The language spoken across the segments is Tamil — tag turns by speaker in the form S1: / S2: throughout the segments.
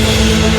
S1: Oh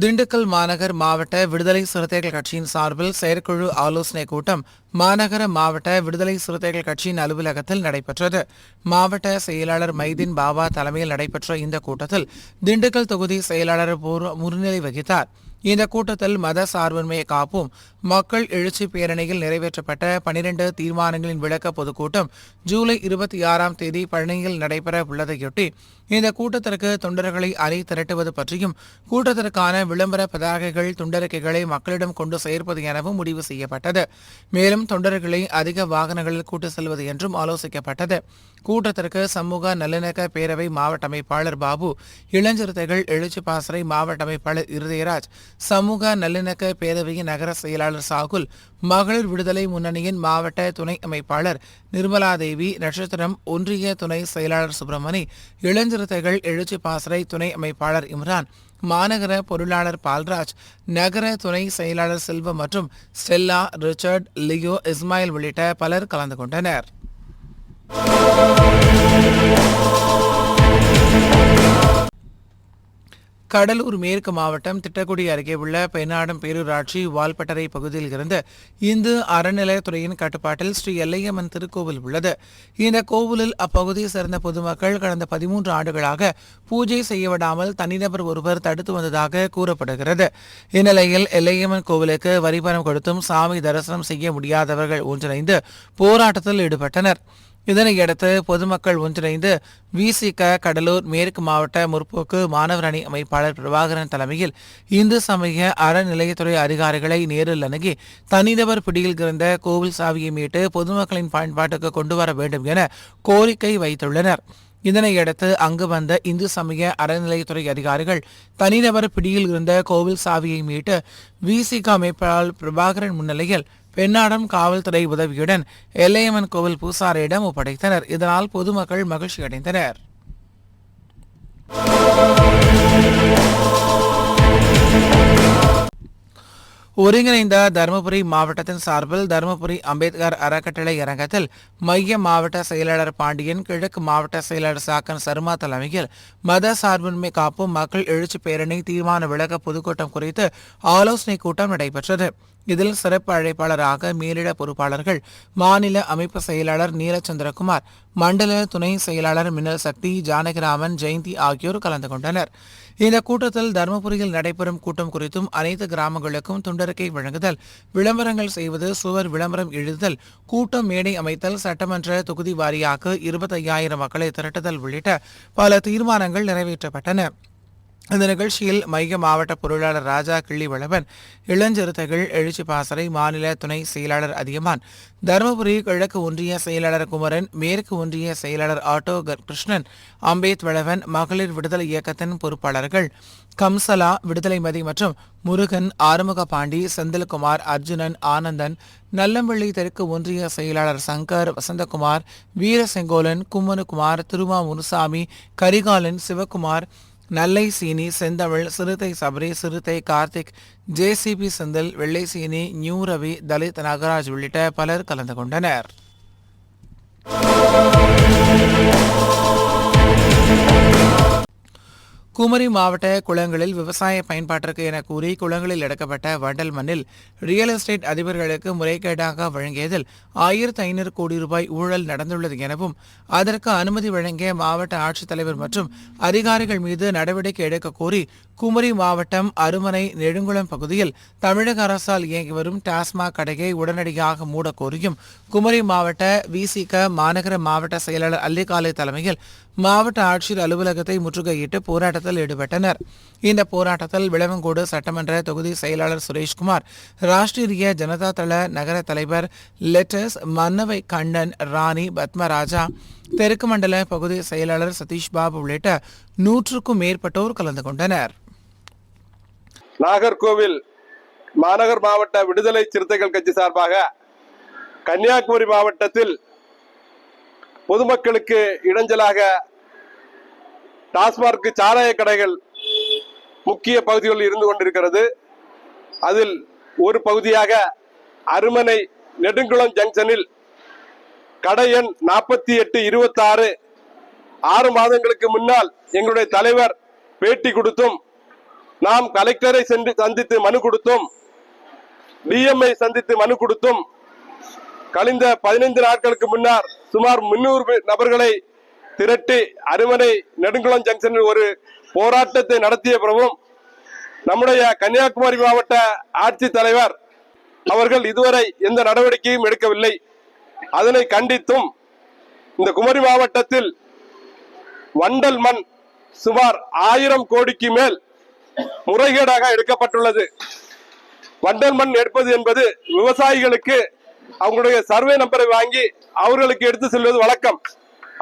S2: திண்டுக்கல் மாநகர் மாவட்ட விடுதலை சிறுத்தைகள் கட்சியின் சார்பில் செயற்குழு ஆலோசனைக் கூட்டம் மாநகர மாவட்ட விடுதலை சிறுத்தைகள் கட்சியின் அலுவலகத்தில் நடைபெற்றது. மாவட்ட செயலாளர் மைதீன் பாபா தலைமையில் நடைபெற்ற இந்த கூட்டத்தில் திண்டுக்கல் தொகுதி செயலாளர் பூர்வ முன்னிலை வகித்தார். இந்த கூட்டத்தில் மத சார்பின்மையை காப்போம் மக்கள் எழுச்சி பேரணியில் நிறைவேற்றப்பட்ட பனிரெண்டு தீர்மானங்களின் விளக்க பொதுக்கூட்டம் ஜூலை இருபத்தி ஆறாம் தேதி பழனியில் நடைபெற உள்ளதையொட்டி இந்த கூட்டத்திற்கு தொண்டர்களை அலை திரட்டுவது பற்றியும் கூட்டத்திற்கான விளம்பர பதாகைகள் துண்டறிக்கைகளை மக்களிடம் கொண்டு சேர்ப்பது எனவும் முடிவு செய்யப்பட்டது. மேலும் தொண்டர்களை அதிக வாகனங்களில் கூட்டு செல்வது என்றும் ஆலோசிக்கப்பட்டது. கூட்டத்திற்கு சமூக நல்லிணக்க பேரவை மாவட்ட அமைப்பாளர் பாபு இளஞ்சிறுத்தைகள் எழுச்சி பாசறை மாவட்ட அமைப்பாளர் இருதயராஜ் சமூக நல்லிணக்க பேரவையின் நகர செயலாளர் சாகுல் மகளிர் விடுதலை முன்னணியின் மாவட்ட துணை அமைப்பாளர் நிர்மலா தேவி நட்சத்திரம் ஒன்றிய துணை செயலாளர் சுப்பிரமணி இளஞ்சிறுத்தைகள் எழுச்சி பாசறை துணை அமைப்பாளர் இம்ரான் மாநகர பொருளாளர் பால்ராஜ் நகர துணை செயலாளர் செல்வம் மற்றும் ஸ்டெல்லா ரிச்சர்ட் லியோ இஸ்மாயில் உள்ளிட்ட பலர் கலந்து கொண்டனர். கடலூர் மேற்கு மாவட்டம் திட்டக்குடி அருகே உள்ள பெண்ணாடம் பேரூராட்சி வால்பட்டறை பகுதியில் இருந்து இந்து அறநிலையத்துறையின் கட்டுப்பாட்டில் ஸ்ரீ எல்லையம்மன் திருக்கோவில் உள்ளது. இந்த கோவிலில் அப்பகுதியை சேர்ந்த பொதுமக்கள் கடந்த பதிமூன்று ஆண்டுகளாக பூஜை செய்ய விடாமல் தனிநபர் ஒருவர் தடுத்து வந்ததாக கூறப்படுகிறது. இந்நிலையில் எல்லையம்மன் கோவிலுக்கு வரிபணம் கொடுத்தும் சாமி தரிசனம் செய்ய முடியாதவர்கள் ஒன்றிணைந்து போராட்டத்தில் ஈடுபட்டனர். இதனையடுத்து பொதுமக்கள் ஒன்றிணைந்து விசிக கடலூர் மேற்கு மாவட்ட முற்போக்கு மாணவர் அணி அமைப்பாளர் பிரபாகரன் தலைமையில் இந்து சமய அறநிலையத்துறை அதிகாரிகளை நேரில் அணுகி தனிநபர் பிடியில் இருந்த கோவில் சாவியை மீட்டு பொதுமக்களின் பயன்பாட்டுக்கு கொண்டு வர வேண்டும் என கோரிக்கை வைத்துள்ளனர். இதனையடுத்து அங்கு வந்த இந்து சமய அறநிலையத்துறை அதிகாரிகள் தனிநபர் பிடியில் இருந்த கோவில் சாவியை மீட்டு விசிக அமைப்பாளர் பிரபாகரன் முன்னிலையில் பெண்ணாடம் காவல்துறை உதவியுடன் எல்லையம்மன் கோவில் பூசாரியிடம் ஒப்படைத்தனர். இதனால் பொதுமக்கள் மகிழ்ச்சி ஒருங்கிணைந்த தருமபுரி மாவட்டத்தின் சார்பில் தருமபுரி அம்பேத்கர் அறக்கட்டளை அரங்கத்தில் மைய மாவட்ட செயலாளர் பாண்டியன் கிழக்கு மாவட்ட செயலாளர் சாக்கன் சர்மா தலைமையில் மத சார்பின்மை காப்பு மக்கள் எழுச்சி பேரணி தீர்மான விளக்க பொதுக்கூட்டம் குறித்து ஆலோசனை கூட்டம் நடைபெற்றது. இதில் சிறப்பு அழைப்பாளராக மேலிட பொறுப்பாளர்கள் மாநில அமைப்பு செயலாளர் நீலச்சந்திரகுமார் மண்டல துணை செயலாளர் மின்னல் சக்தி ஜானகிராமன் ஜெயந்தி ஆகியோர் கலந்து கொண்டனர். இந்த கூட்டத்தில் தருமபுரியில் நடைபெறும் கூட்டம் குறித்தும் அனைத்து கிராமங்களுக்கும் துண்டறிக்கை வழங்குதல். விளம்பரங்கள் செய்வது சுவர் விளம்பரம் எழுதுதல் கூட்டம் மேடை அமைத்தல் சட்டமன்ற தொகுதி வாரியாக இருபத்தையாயிரம் மக்களை திரட்டுதல் உள்ளிட்ட பல தீர்மானங்கள் நிறைவேற்றப்பட்டன. இந்த நிகழ்ச்சியில் மைய மாவட்ட பொருளாளர் ராஜா கிள்ளிவளவன் இளஞ்சிறுத்தைகள் எழுச்சி பாசறை மாநில துணை செயலாளர் அதியமான் தருமபுரி கிழக்கு ஒன்றிய செயலாளர் குமரன் மேற்கு ஒன்றிய செயலாளர் ஆட்டோ கிருஷ்ணன் அம்பேத் வளவன் மகளிர் விடுதலை இயக்கத்தின் பொறுப்பாளர்கள் கம்சலா விடுதலை மதி மற்றும் முருகன் ஆறுமுக பாண்டி செந்தில்குமார் அர்ஜுனன் ஆனந்தன் நல்லம்பள்ளி தெற்கு ஒன்றிய செயலாளர் சங்கர் வசந்தகுமார் வீரசெங்கோலன் கும்மனுக்குமார் திருமா முனுசாமி கரிகாலன் சிவகுமார் நல்லை சீனி செந்தமிழ் சிறுத்தை சபரி சிறுத்தை கார்த்திக் ஜேசிபி செந்தில் வெள்ளை சீனி நியூ ரவி தலித் நாகராஜ் உள்ளிட்ட பலர் கலந்து கொண்டனர். குமரி மாவட்ட குளங்களில் விவசாய பயன்பாட்டிற்கு என கூறி குளங்களில் எடுக்கப்பட்ட வண்டல் மண்ணில் ரியல் எஸ்டேட் அதிபர்களுக்கு முறைகேடாக வழங்கியதில் ஆயிரத்து ஐநூறு கோடி ரூபாய் ஊழல் நடந்துள்ளது எனவும் அதற்கு அனுமதி வழங்கிய மாவட்ட ஆட்சித்தலைவர் மற்றும் அதிகாரிகள் மீது நடவடிக்கை எடுக்க கோரி குமரி மாவட்டம் அருமனை நெடுங்குளம் பகுதியில் தமிழக அரசால் இயங்கி வரும் டாஸ்மாக் கடையை உடனடியாக மூடக்கோரியும் குமரி மாவட்ட விசிக மாநகர மாவட்ட செயலாளர் அல்லிகாலை தலைமையில் மாவட்ட ஆட்சியர் அலுவலகத்தை முற்றுகையிட்டு போராட்டத்தில் ஈடுபட்டனர். இந்த போராட்டத்தில் விளவங்கோடு சட்டமன்ற தொகுதி செயலாளர் சுரேஷ்குமார் ராஷ்டிரிய ஜனதா தள நகர தலைவர் லெட்டஸ் மன்னவை கண்ணன் ராணி பத்மராஜா தெற்கு மண்டல பகுதி செயலாளர் சதீஷ் பாபு உள்ளிட்ட நூற்றுக்கும் மேற்பட்டோர் கலந்து கொண்டனர்.
S3: நாகர்கோவில் மாநகர் மாவட்ட விடுதலை சிறுத்தைகள் கட்சி சார்பாக கன்னியாகுமரி மாவட்டத்தில் பொதுமக்களுக்கு இடைஞ்சலாக டாஸ்மார்க் சாராய கடைகள் முக்கிய பகுதிகளில் இருந்து கொண்டிருக்கிறது. அதில் ஒரு பகுதியாக அருமனை நெடுங்குளம் ஜங்ஷனில் கடை எண் நாற்பத்தி எட்டு இருபத்தாறு. ஆறு மாதங்களுக்கு முன்னால் எங்களுடைய தலைவர் பேட்டி கொடுத்தும் நாம் கலெக்டரை சென்று சந்தித்து மனு கொடுத்தும் டிஎம்ஐ சந்தித்து மனு கொடுத்தும் கழிந்த பதினைந்து நாட்களுக்கு முன்னர் சுமார் முன்னூறு நபர்களை திரட்டி அருமனை நெடுங்குளம் ஜங்ஷனில் ஒரு போராட்டத்தை நடத்திய பிறகும் நம்முடைய கன்னியாகுமரி மாவட்ட ஆட்சித் தலைவர் அவர்கள் இதுவரை எந்த நடவடிக்கையும் எடுக்கவில்லை. அதனை கண்டித்தும் இந்த குமரி மாவட்டத்தில் வண்டல் மண் சுமார் ஆயிரம் கோடிக்கு மேல் முறைகேடாக எடுக்கப்பட்டுள்ளது. வண்டல் மண் எடுப்பது என்பது விவசாயிகளுக்கு அவங்களுடைய சர்வே நம்பரை வாங்கி அவர்களுக்கு எடுத்து செல்வது வழக்கம்.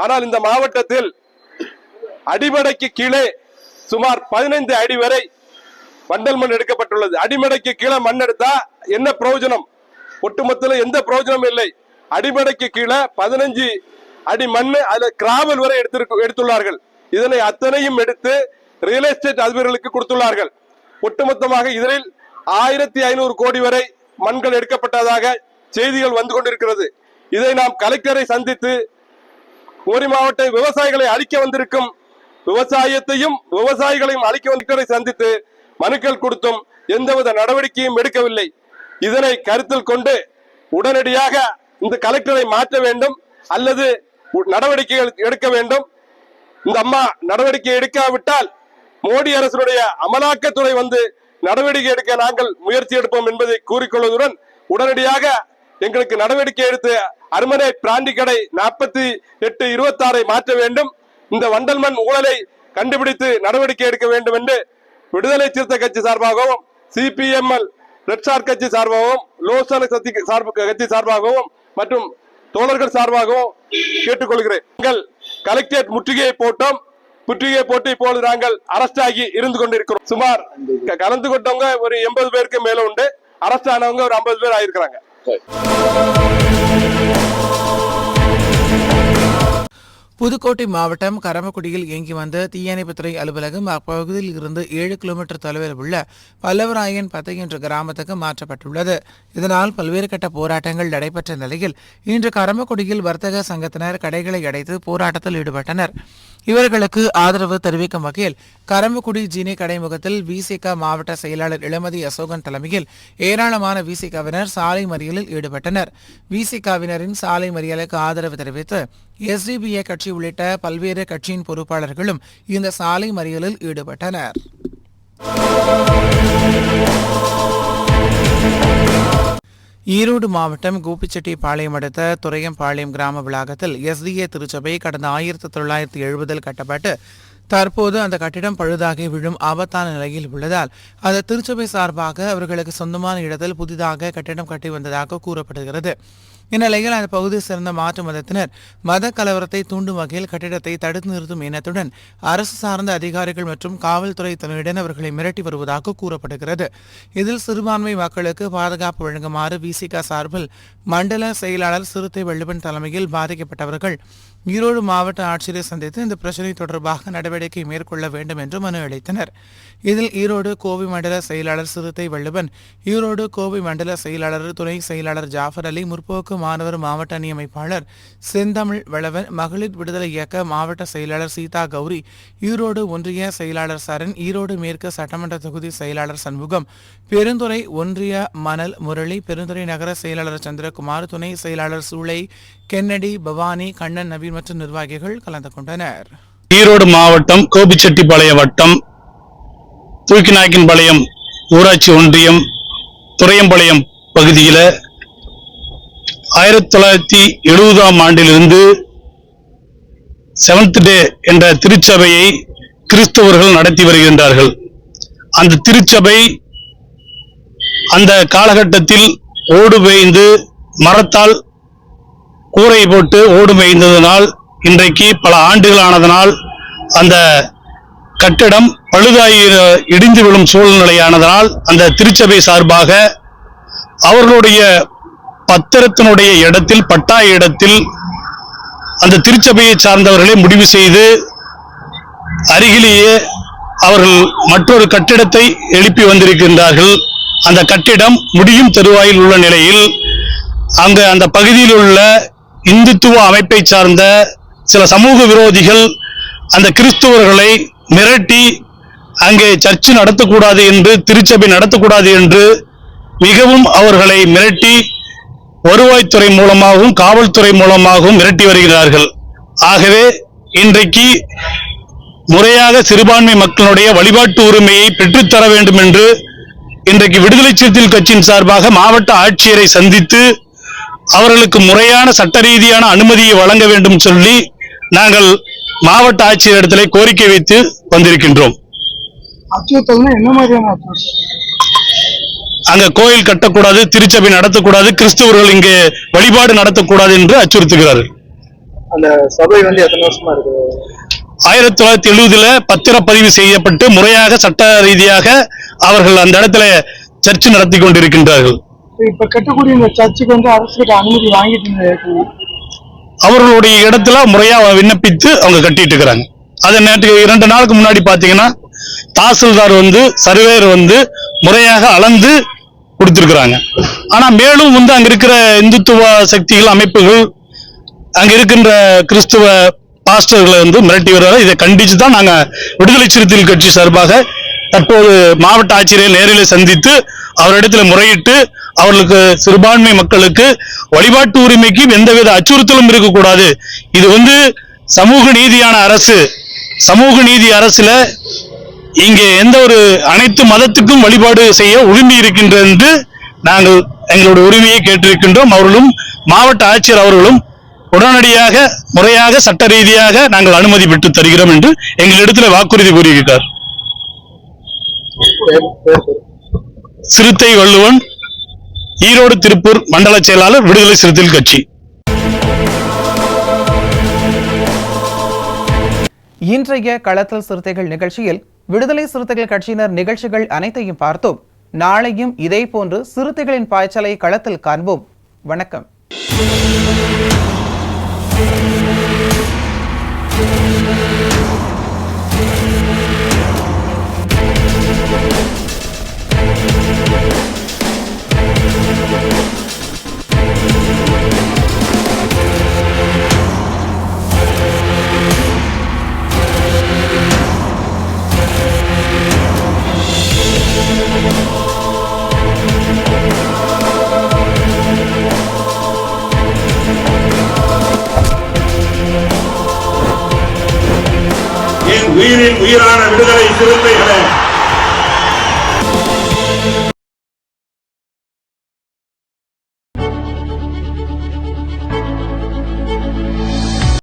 S3: ஆனால் இந்த மாவட்டத்தில் அடிமடைக்கு கீழே சுமார் பதினைந்து அடி வரை வண்டல் மண் எடுக்கப்பட்டுள்ளது. அடிமடைக்கு கீழே மண் எடுத்தா என்ன பிரயோஜனம்? ஒட்டுமொத்தத்தில் எந்த பிரயோஜனமும் இல்லை. அடிமடைக்கு கீழே பதினஞ்சு அடி மண் அதுல கிராவல் வரை எடுத்திருக்கு எடுத்துள்ளார்கள். இதனை அத்தனையும் எடுத்து ரியல் எஸ்டேட் அதிபர்களுக்கு கொடுத்துள்ளார்கள். ஒட்டுமொத்தமாக இதில் ஆயிரத்தி ஐநூறு கோடி வரை மண்கள் எடுக்கப்பட்டதாக செய்திகள் வந்து கொண்டிருக்கிறது. இதை நாம் கலெக்டரை சந்தித்து கோரி மாவட்ட விவசாயிகளை அழிக்க வந்திருக்கும் விவசாயத்தையும் விவசாயிகளையும் அழிக்க வந்திருக்கிறதை சந்தித்து மனுக்கள் கொடுத்தும் எந்தவித நடவடிக்கையும் எடுக்கவில்லை. இதனை கருத்தில் கொண்டு உடனடியாக இந்த கலெக்டரை மாற்ற வேண்டும் அல்லது உ- நடவடிக்கைகள் எடுக்க வேண்டும். இந்த அம்மா நடவடிக்கை எடுக்காவிட்டால் மோடி அரசுடைய அமலாக்கத்துறை வந்து நடவடிக்கை எடுக்க நாங்கள் முயற்சி எடுப்போம் என்பதை கூறிக்கொள்வதுடன் உடனடியாக எங்களுக்கு நடவடிக்கை எடுத்து அருமனை பிராண்டி கடை நாற்பத்தி எட்டு இருபத்தாறை மாற்ற வேண்டும். இந்த வண்டல்மண் ஊழலை கண்டுபிடித்து நடவடிக்கை எடுக்க வேண்டும் என்று விடுதலை சிறுத்தை கட்சி சார்பாகவும் சிபிஎம்எல் ரெட்சார் கட்சி சார்பாகவும் லோசன சக்தி சார்பு கட்சி சார்பாகவும் மற்றும் தோழர்கள் சார்பாகவும் கேட்டுக்கொள்கிறேன். நாங்கள் கலெக்டரேட் முற்றுகையை போட்டோம். முற்றுகையை போட்டு இப்பொழுது நாங்கள் அரஸ்ட் ஆகி இருந்து கொண்டிருக்கிறோம். சுமார் கலந்து கொண்டவங்க ஒரு எண்பது பேருக்கு மேல உண்டு. அரஸ்ட் ஆனவங்க ஒரு ஐம்பது பேர் ஆயிருக்கிறாங்க. 对。
S2: புதுக்கோட்டை மாவட்டம் கரமக்குடியில் இயங்கி வந்த தீயணைப்புத்துறை அலுவலகம் அப்பகுதியில் இருந்து ஏழு கிலோமீட்டர் தொலைவில் உள்ள பல்லவராயன் பத்தை என்ற கிராமத்துக்கு மாற்றப்பட்டுள்ளது. இதனால் பல்வேறு கட்ட போராட்டங்கள் நடைபெற்ற நிலையில் இன்று கரமக்குடியில் வர்த்தக சங்கத்தினர் கடைகளை அடைத்து போராட்டத்தில் ஈடுபட்டனர். இவர்களுக்கு ஆதரவு தெரிவிக்கும் வகையில் கரம்பக்குடி ஜீனி கடைமுகத்தில் விசிக மாவட்ட செயலாளர் இளமதி அசோகன் தலைமையில் ஏராளமான விசிகவினர் சாலை மறியலில் ஈடுபட்டனர். விசிகவினரின் சாலை மறியலுக்கு ஆதரவு தெரிவித்து எஸ்டிபிஐ கட்சி உள்ளிட்ட பல்வேறு கட்சியின் பொறுப்பாளர்களும் இந்த சாலை மறியலில் ஈடுபட்டனர். ஈரோடு மாவட்டம் கோபிச்செட்டிப்பாளையம் அடுத்த துறையம்பாளையம் கிராம வளாகத்தில் எஸ்டிஏ திருச்சபை கடந்த ஆயிரத்தி தொள்ளாயிரத்தி எழுபதில் கட்டப்பட்டு தற்போது அந்த கட்டிடம் பழுதாகி விழும் ஆபத்தான நிலையில் உள்ளதால் அந்த திருச்சபை சார்பாக அவர்களுக்கு சொந்தமான இடத்தில் புதிதாக கட்டிடம் கட்டி வந்ததாக கூறப்படுகிறது. இந்நிலையில் அந்த பகுதியை சேர்ந்த மாற்று மதத்தினர் மத கலவரத்தை தூண்டும் வகையில் கட்டிடத்தை தடுத்து நிறுத்தும் எண்ணத்துடன் அரசு சார்ந்த அதிகாரிகள் மற்றும் காவல்துறை துணையுடன் அவர்களை மிரட்டி வருவதாக கூறப்படுகிறது. இதில் சிறுபான்மை மக்களுக்கு பாதுகாப்பு வழங்குமாறு விசிக சார்பில் மண்டல செயலாளர் சிறுத்தை வள்ளுவன் தலைமையில் பாதிக்கப்பட்டவர்கள் ஈரோடு மாவட்ட ஆட்சியரை சந்தித்து இந்த பிரச்சினை தொடர்பாக நடவடிக்கை மேற்கொள்ள வேண்டும் என்று மனு அளித்தனர். இதில் ஈரோடு கோவை மண்டல செயலாளர் சிறுத்தை வள்ளுவன் ஈரோடு கோவை மண்டல செயலாளர் துணை செயலாளர் ஜாஃபர் அலி முற்போக்கு மாணவர் மாவட்ட அணி செந்தமிழ் வளவன் மகளிர் விடுதலை இயக்க மாவட்ட செயலாளர் சீதா கௌரி ஈரோடு ஒன்றிய செயலாளர் சரண் ஈரோடு மேற்கு சட்டமன்ற தொகுதி செயலாளர் சண்முகம் பெருந்துறை ஒன்றிய மணல் முரளி பெருந்துறை நகர செயலாளர் சந்திரகுமார் துணை செயலாளர் சூளை கென்னடி பவானி கண்ணன் நவீன் மற்றும் நிர்வாகிகள் கலந்து கொண்டனர்.
S4: ஈரோடு மாவட்டம் கோபிச்செட்டிப்பாளைய வட்டம் தூக்கிநாயக்கன்பாளையம் ஊராட்சி ஒன்றியம் துறையம்பாளையம் பகுதியில் ஆயிரத்தி தொள்ளாயிரத்தி எழுபதாம் ஆண்டிலிருந்து செவன்த் டே என்ற திருச்சபையை கிறிஸ்தவர்கள் நடத்தி வருகின்றார்கள். அந்த திருச்சபை அந்த காலகட்டத்தில் ஓடு மேய்ந்து மரத்தால் கூரை போட்டு ஓடு மேய்ந்ததனால் இன்றைக்கு பல ஆண்டுகள் ஆனதனால் அந்த கட்டிடம் பழுதாகி இடிந்து விழும் சூழ்நிலையானதனால் அந்த திருச்சபை சார்பாக அவர்களுடைய பத்திரத்தினுடைய இடத்தில் பட்டா இடத்தில் அந்த திருச்சபையை சார்ந்தவர்களை முடிவு செய்து அருகிலேயே அவர்கள் மற்றொரு கட்டிடத்தை எழுப்பி வந்திருக்கின்றார்கள். அந்த கட்டிடம் முடியும் தருவாயில் உள்ள நிலையில் அங்கு அந்த பகுதியில் உள்ள இந்துத்துவ அமைப்பை சார்ந்த சில சமூக விரோதிகள் அந்த கிறிஸ்துவர்களை மிரட்டி அங்கே சர்ச்சு நடத்தக்கூடாது என்று திருச்சபை நடத்தக்கூடாது என்று மிகவும் அவர்களை மிரட்டி வருவாய்த்துறை மூலமாகவும் காவல்துறை மூலமாகவும் மிரட்டி வருகிறார்கள். ஆகவே இன்றைக்கு முறையாக சிறுபான்மை மக்களுடைய வழிபாட்டு உரிமையை பெற்றுத்தர வேண்டும் என்று இன்றைக்கு விடுதலை சிறுத்தைகள் கட்சியின் சார்பாக மாவட்ட ஆட்சியரை சந்தித்து அவர்களுக்கு முறையான சட்ட ரீதியான அனுமதியை வழங்க வேண்டும் சொல்லி நாங்கள் மாவட்ட ஆட்சியர் இடத்திலே கோரிக்கை வைத்து வந்திருக்கின்றோம். அங்க கோயில் கட்டக்கூடாது திருச்சபை நடத்தக்கூடாது கிறிஸ்தவர்கள் இங்கே வழிபாடு நடத்தக்கூடாது என்று அச்சுறுத்துகிறார்கள்.
S5: அந்த சபை வந்து எத்தனை வருஷமா இருக்குது?
S4: ஆயிரத்தி தொள்ளாயிரத்தி எழுபதுல பத்திரப்பதிவு செய்யப்பட்டு முறையாக சட்ட ரீதியாக அவர்கள் அந்த இடத்துல சர்ச்சை நடத்தி கொண்டிருக்கின்றார்கள்.
S5: இப்ப கட்டக்கூடிய இந்த சர்ச்சுக்கு வந்து அரசு கிட்ட அனுமதி வாங்கிட்டு
S4: அவர்களுடைய இடத்துல முறையா விண்ணப்பித்து அவங்க கட்டிட்டு இருக்கிறாங்க. அது நேற்று இரண்டு நாளுக்கு முன்னாடி பாத்தீங்கன்னா தாசில்தார் வந்து சர்வேயர் வந்து முறையாக அளந்து கொடுத்துருக்குறாங்க. ஆனா மேலும் வந்து அங்க இருக்கிற இந்துத்துவ சக்திகள் அமைப்புகள் அங்க இருக்கின்ற கிறிஸ்துவ பாஸ்டர்களை வந்து மிரட்டி வருவாங்க. இதை கண்டிச்சு தான் நாங்க விடுதலை சிறுத்தைகள் கட்சி சார்பாக தற்போது மாவட்ட ஆட்சியரை நேரில் சந்தித்து அவரிடத்தில் முறையிட்டு அவர்களுக்கு சிறுபான்மை மக்களுக்கு வழிபாட்டு உரிமைக்கு எந்தவித அச்சுறுத்தலும் இருக்கக்கூடாது. இது வந்து சமூக நீதியான அரசு. சமூக நீதி அரசுல இங்கே எந்த ஒரு அனைத்து மதத்துக்கும் வழிபாடு செய்ய உரிமை இருக்கின்றது என்று நாங்கள் எங்களுடைய உரிமையை கேட்டிருக்கின்றோம். அவர்களும் மாவட்ட ஆட்சியர் அவர்களும் உடனடியாக முறையாக சட்ட ரீதியாக நாங்கள் அனுமதி பெற்று தருகிறோம் என்று எங்களிடத்தில் வாக்குறுதி கூறியிருக்கிறார் சிறுத்தை வள்ளுவன் ஈரோடு திருப்பூர் மண்டல செயலாளர் விடுதலை சிறுத்தைகள் கட்சி.
S2: இன்றைய களத்தல் சிறுத்தைகள் நிகழ்ச்சியில் விடுதலை சிறுத்தைகள் கட்சியினர் நிகழ்ச்சிகள் அனைத்தையும் பார்த்தோம். நாளையும் இதே போன்று சிறுத்தைகளின் பாய்ச்சலை களத்தில் காண்போம். வணக்கம்.
S1: சிறுத்தைகளே